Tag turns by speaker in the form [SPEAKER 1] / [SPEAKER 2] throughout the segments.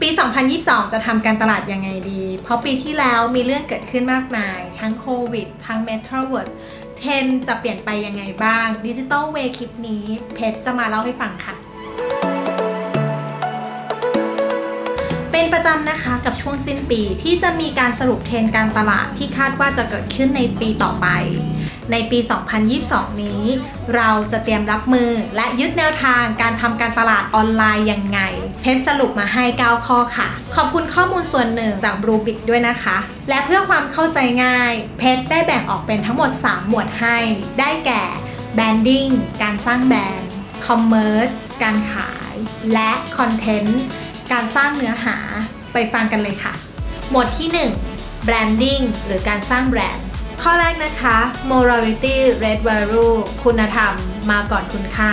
[SPEAKER 1] ปี 2022 จะทำการตลาดยังไงดี เพราะปีที่แล้วมีเรื่องเกิดขึ้นมากมาย ทั้งโควิด ทั้ง m e t a w o r d เทรนจะเปลี่ยนไปยังไงบ้าง ดิจิ t a ลเวคลิปนี้ เพชรจะมาเล่าให้ฟังค่ะ เป็นประจำนะคะกับช่วงสิ้นปีที่จะมีการสรุปเทรนการตลาดที่คาดว่าจะเกิดขึ้นในปีต่อไป ในปี 2022 นี้ เราจะเตรียมรับมือและยึดแนวทางการทำการตลาดออนไลน์ยังไง เพชรสรุปมาให้ 9 ข้อค่ะ ขอบคุณข้อมูลส่วนหนึ่งจาก b ลูบิ c ด้วยนะคะ และเพื่อความเข้าใจง่าย เพชรได้แบ่งออกเป็นทั้งหมด 3 หมวดให้ ได้แก่ Branding การสร้างแบรนด์ Commerce การขาย และ Content การสร้างเนื้อหา ไปฟังกันเลยค่ะ หมวดที่ 1 Branding หรือการสร้างแบรนด์ ข้อแรกนะคะ morality red value คุณธรรมมาก่อนคุณค่า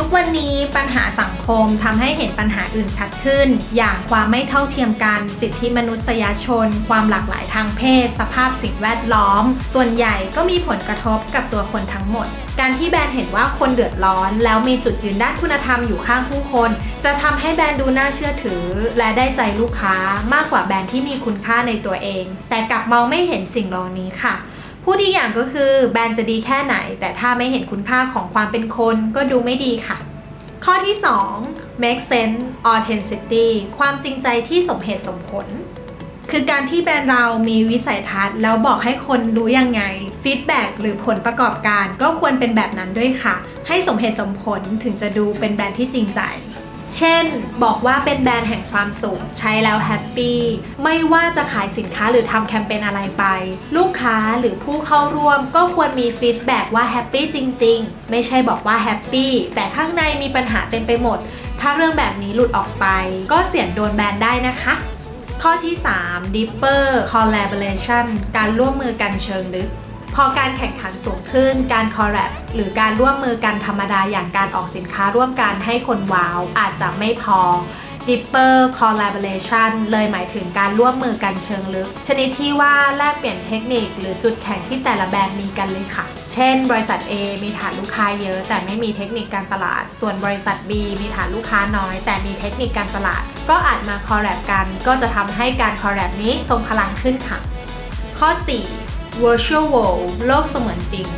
[SPEAKER 1] ทุกวันนี้ปัญหาสังคมทำให้เห็นปัญหาอื่นชัดขึ้น อย่างความไม่เท่าเทียมกันสิทธิมนุษยชน ความหลากหลายทางเพศ สภาพสิ่งแวดล้อม ส่วนใหญ่ก็มีผลกระทบกับตัวคนทั้งหมด การที่แบรนด์เห็นว่าคนเดือดร้อน แล้วมีจุดยืนด้านคุณธรรมอยู่ข้างผู้คน จะทำให้แบรนด์ดูน่าเชื่อถือ และได้ใจลูกค้ามากกว่าแบรนด์ที่มีคุณค่าในตัวเอง แต่กลับมองไม่เห็นสิ่งเหล่านี้ค่ะ พูดอีกอย่างก็คือแบรนด์จะดีแค่ไหน แต่ถ้าไม่เห็นคุณค่าของความเป็นคนก็ดูไม่ดีค่ะ ข้อที่ 2 make sense authenticity ความจริงใจที่สมเหตุสมผล คือการที่แบรนด์เรามีวิสัยทัศน์ แล้วบอกให้คนรู้ยังไงฟีดแบ็หรือผลประกอบการก็ควรเป็นแบบนั้นด้วยค่ะ ให้สมเหตุสมผลถึงจะดูเป็นแบรนด์ที่จริงใจ เช่น บอกว่าเป็นแบรนด์แห่งความสุข ใช้แล้วแฮปปี้ไม่ว่าจะขายสินค้าหรือทำแคมเปญอะไรไป ลูกค้าหรือผู้เข้าร่วมก็ควรมีฟีดแบ็กว่าแฮปปี้จริง ๆ ไม่ใช่บอกว่าแฮปปี้แต่ข้างในมีปัญหาเต็มไปหมด ถ้าเรื่องแบบนี้หลุดออกไป ก็เสี่ยงโดนแบนได้นะคะข้อที่ 3 Deeper Collaboration การร่วมมือกันเชิงลึก พอการแข่งขันสูงขึ้น การคอ l แ a b หรือการร่วมมือกันธรรมดาอย่างการออกสินค้าร่วมกันให้คนว้าว อาจจะไม่พอ Deeper Collaboration เลยหมายถึงการร่วมมือกันเชิงลึก ชนิดที่ว่าแลกเปลี่ยนเทคนิค หรือจุดแข็งที่แต่ละแบรนด์มีกันเลยค่ะ เช่น บริษัท A มีฐานลูกค้าเยอะ แต่ไม่มีเทคนิคการตลาด ส่วนบริษัท B มีฐานลูกค้าน้อย แต่มีเทคนิคการตลาด ก็อาจมาคอ l แ a b กัน ก็จะทำให้การคอ l แ a b นี้ทรงพลังขึ้นค่ะ ข้อ 4 virtual world โลกเสมือนจริง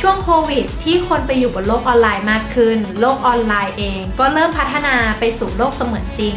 [SPEAKER 1] ช่วงโควิด ที่คนไปอยู่บนโลกออนไลน์มากขึ้น โลกออนไลน์เองก็เริ่มพัฒนาไปสู่โลกเสมือนจริง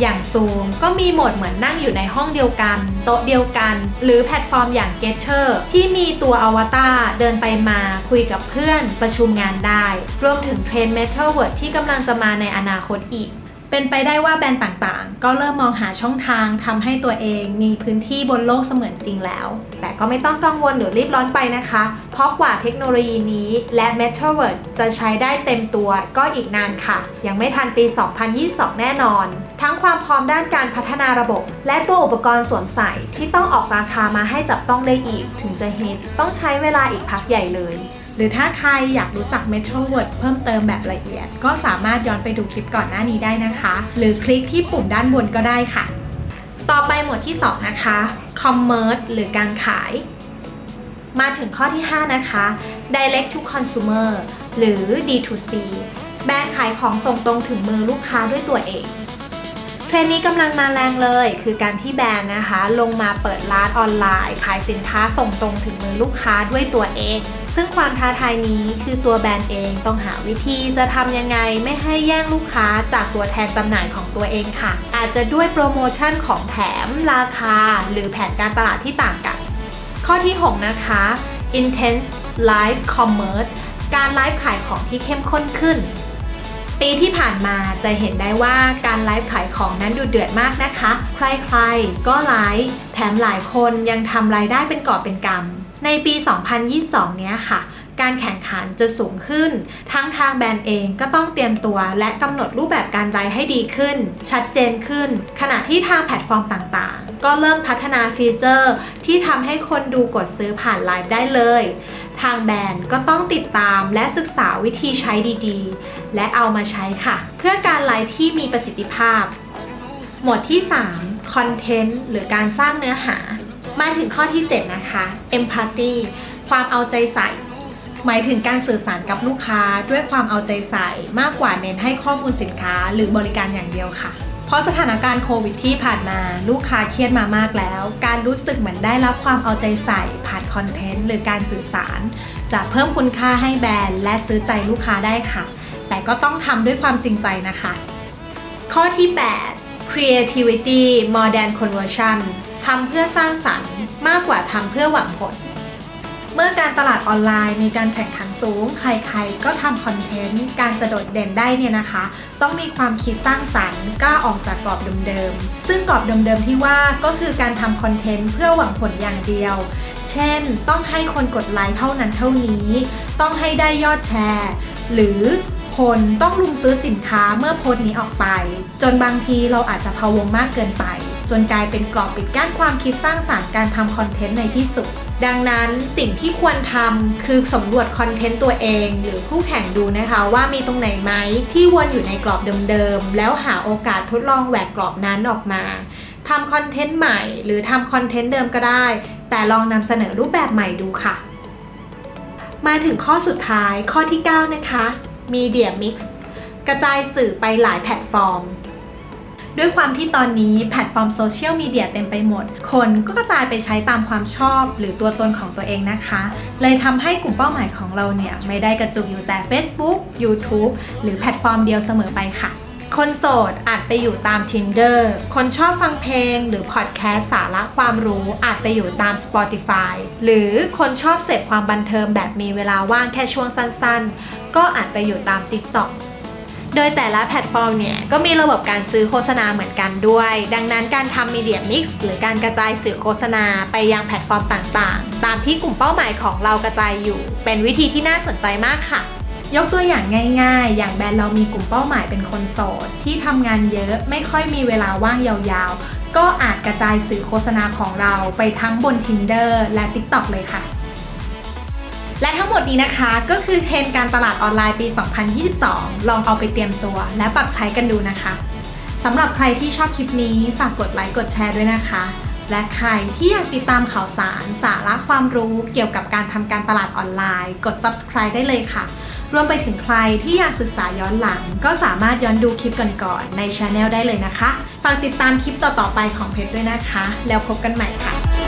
[SPEAKER 1] อย่างซูมก็มีโหมดเหมือนนั่งอยู่ในห้องเดียวกัน โต๊ะเดียวกัน หรือแพลตฟอร์มอย่าง g e t c h e r ที่มีตัวอวตารเดินไปมาคุยกับเพื่อนประชุมงานได้ รวมถึงเทรนด์ Metaverse ที่กำลังจะมาในอนาคตอีก เป็นไปได้ว่าแบรนด์ต่างๆ ก็เริ่มมองหาช่องทางทำให้ตัวเองมีพื้นที่บนโลกเสมือนจริงแล้ว แต่ก็ไม่ต้องกังวลหรือรีบร้อนไปนะคะ เพราะกว่าเทคโนโลยีนี้และ Metaverse จะใช้ได้เต็มตัวก็อีกนานค่ะ ยังไม่ทันปี 2022 แน่นอน ทั้งความพร้อมด้านการพัฒนาระบบ และตัวอุปกรณ์สวมใส่ที่ต้องออกราคามาให้จับต้องได้อีก ถึงจะฮิตต้องใช้เวลาอีกพักใหญ่เลย รือถ้าใครอยากรู้จัก Metro Word เพิ่มเติมแบบละเอียด ก็สามารถย้อนไปดูคลิปก่อนหน้านี้ได้นะคะ หรือคลิกที่ปุ่มด้านบนก็ได้ค่ะ ต่อไปหมวดที่ 2 นะคะ Commerce หรือการขาย มาถึงข้อที่ 5 นะคะ Direct to Consumer หรือ D2C แบรนด์ขายของส่งตรงถึงมือลูกค้าด้วยตัวเองเทรนด์นี้กำลังมาแรงเลย คือการที่แบรนด์นะคะ ลงมาเปิดร้านออนไลน์ ขายสินค้าส่งตรงถึงมือลูกค้าด้วยตัวเอง ซึ่งความท้าทายนี้คือตัวแบรนด์เองต้องหาวิธีจะทำยังไงไม่ให้แย่งลูกค้าจากตัวแทนจำหน่ายของตัวเองค่ะ อาจจะด้วยโปรโมชั่นของแถม ราคา หรือแผนการตลาดที่ต่างกัน ข้อที่ 6 นะคะ intense live commerce การไลฟ์ขายของที่เข้มข้นขึ้น ปีที่ผ่านมาจะเห็นได้ว่าการไลฟ์ขายของนั้นดูเดือดมากนะคะ ใครๆ ก็ไลฟ์แถมหลายคนยังทำรายได้เป็นกอบเป็นกำ ในปี 2022 เนี้ยค่ะ การแข่งขันจะสูงขึ้น ทั้งทางแบรนด์เองก็ต้องเตรียมตัว และกำหนดรูปแบบการไลฟ์ให้ดีขึ้น ชัดเจนขึ้น ขณะที่ทางแพลตฟอร์มต่างๆ ก็เริ่มพัฒนาฟีเจอร์ ที่ทำให้คนดูกดซื้อผ่านไลฟ์ได้เลย ทางแบรนด์ก็ต้องติดตามและศึกษาวิธีใช้ดีๆ และเอามาใช้ค่ะ เพื่อการไลฟ์ที่มีประสิทธิภาพ หมวดที่3 Content หรือการสร้างเนื้อหา มาถึงข้อที่ 7 นะคะ Empathy ความเอาใจใส่ หมายถึงการสื่อสารกับลูกค้าด้วยความเอาใจใส่มากกว่าเน้นให้ข้อมูลสินค้าหรือบริการอย่างเดียวค่ะ เพราะสถานการณ์โควิดที่ผ่านมาลูกค้าเครียดมามากแล้ว การรู้สึกเหมือนได้รับความเอาใจใส่ผ่านคอนเทนต์หรือการสื่อสาร จะเพิ่มคุณค่าให้แบรนด์ และซื้อใจลูกค้าได้ค่ะ แต่ก็ต้องทำด้วยความจริงใจนะคะ ข้อที่ 8 creativity more than conversion ทำเพื่อสร้างสรรค์มากกว่าทำเพื่อหวังผล เมื่อการตลาดออนไลน์มีการแข่งขันสูง ใครๆ ก็ทำคอนเทนต์ การจะโดดเด่นได้เนี่ยนะคะ ต้องมีความคิดสร้างสรรค์กล้าออกจากกรอบเดิมๆ ซึ่งกรอบเดิมๆที่ว่าก็คือการทำคอนเทนต์เพื่อหวังผลอย่างเดียว เช่น ต้องให้คนกดไลค์เท่านั้นเท่านี้ ต้องให้ได้ยอดแชร์ หรือคนต้องลุมซื้อสินค้าเมื่อโพสต์นี้ออกไป จนบางทีเราอาจจะพะวงมากเกินไป จนกลายเป็นกรอบปิดกั้นความคิดสร้างสารรค์การทำคอนเทนต์ในที่สุด ดังนั้นสิ่งที่ควรทำคือสำรวจคอนเทนต์ตัวเอง หรือคู่แข่งดูนะคะว่ามีตรงไหนไหมที่วนอยู่ในกรอบเดิมๆ แล้วหาโอกาสทดลองแหวกกรอบนั้นออกมาทำคอนเทนต์ใหม่หรือทำคอนเทนต์เดิมก็ได้ แต่ลองนำเสนอรูปแบบใหม่ดูค่ะ มาถึงข้อสุดท้ายข้อที่ 9 นะคะ Media Mix กระจายสื่อไปหลายแพลตฟอร์ม ด้วยความที่ตอนนี้แพลตฟอร์มโซเชียลมีเดียเต็มไปหมด คนก็กระจายไปใช้ตามความชอบหรือตัวตนของตัวเองนะคะ เลยทำให้กลุ่มเป้าหมายของเราเนี่ย ไม่ได้กระจุกอยู่แต่ Facebook YouTube หรือแพลตฟอร์มเดียวเสมอไปค่ะคนโสดอาจไปอยู่ตาม Tinder คนชอบฟังเพลง หรือพอดแคสสาระความรู้อาจไปอยู่ตาม Spotify หรือคนชอบเสพความบันเทิงแบบมีเวลาว่างแค่ช่วงสั้นๆ ก็อาจไปอยู่ตาม TikTok โดยแต่ละแพลตฟอร์มเนี่ย ก็มีระบบการซื้อโฆษณาเหมือนกันด้วย ดังนั้นการทำมีเดียมิกซ์หรือการกระจายสื่อโฆษณาไปยังแพลตฟอร์มต่างๆ ตามที่กลุ่มเป้าหมายของเรากระจายอยู่ เป็นวิธีที่น่าสนใจมากค่ะ ยกตัวอย่างง่ายๆ อย่างแบรนด์เรามีกลุ่มเป้าหมายเป็นคนโสด ที่ทำงานเยอะไม่ค่อยมีเวลาว่างยาวๆ ก็อาจกระจายสื่อโฆษณาของเราไปทั้งบน Tinder และ TikTok เลยค่ะ และทั้งหมดนี้นะคะก็คือเทรนการตลาดออนไลน์ปี 2022 ลองเอาไปเตรียมตัว และปรับใช้กันดูนะคะสำหรับใครที่ชอบคลิปนี้ฝากกดไลค์กดแชร์ด้วยนะคะ และใครที่อยากติดตามข่าวสาร สาระความรู้เกี่ยวกับการทำการตลาดออนไลน์ กด subscribe ได้เลยค่ะ รวมไปถึงใครที่อยากศึกษาย้อนหลัง ก็สามารถย้อนดูคลิปก่อนๆในช anel ได้เลยนะคะ ฝากติดตามคลิปต่อๆไปของเพจด้วยนะคะ แล้วพบกันใหม่ค่ะ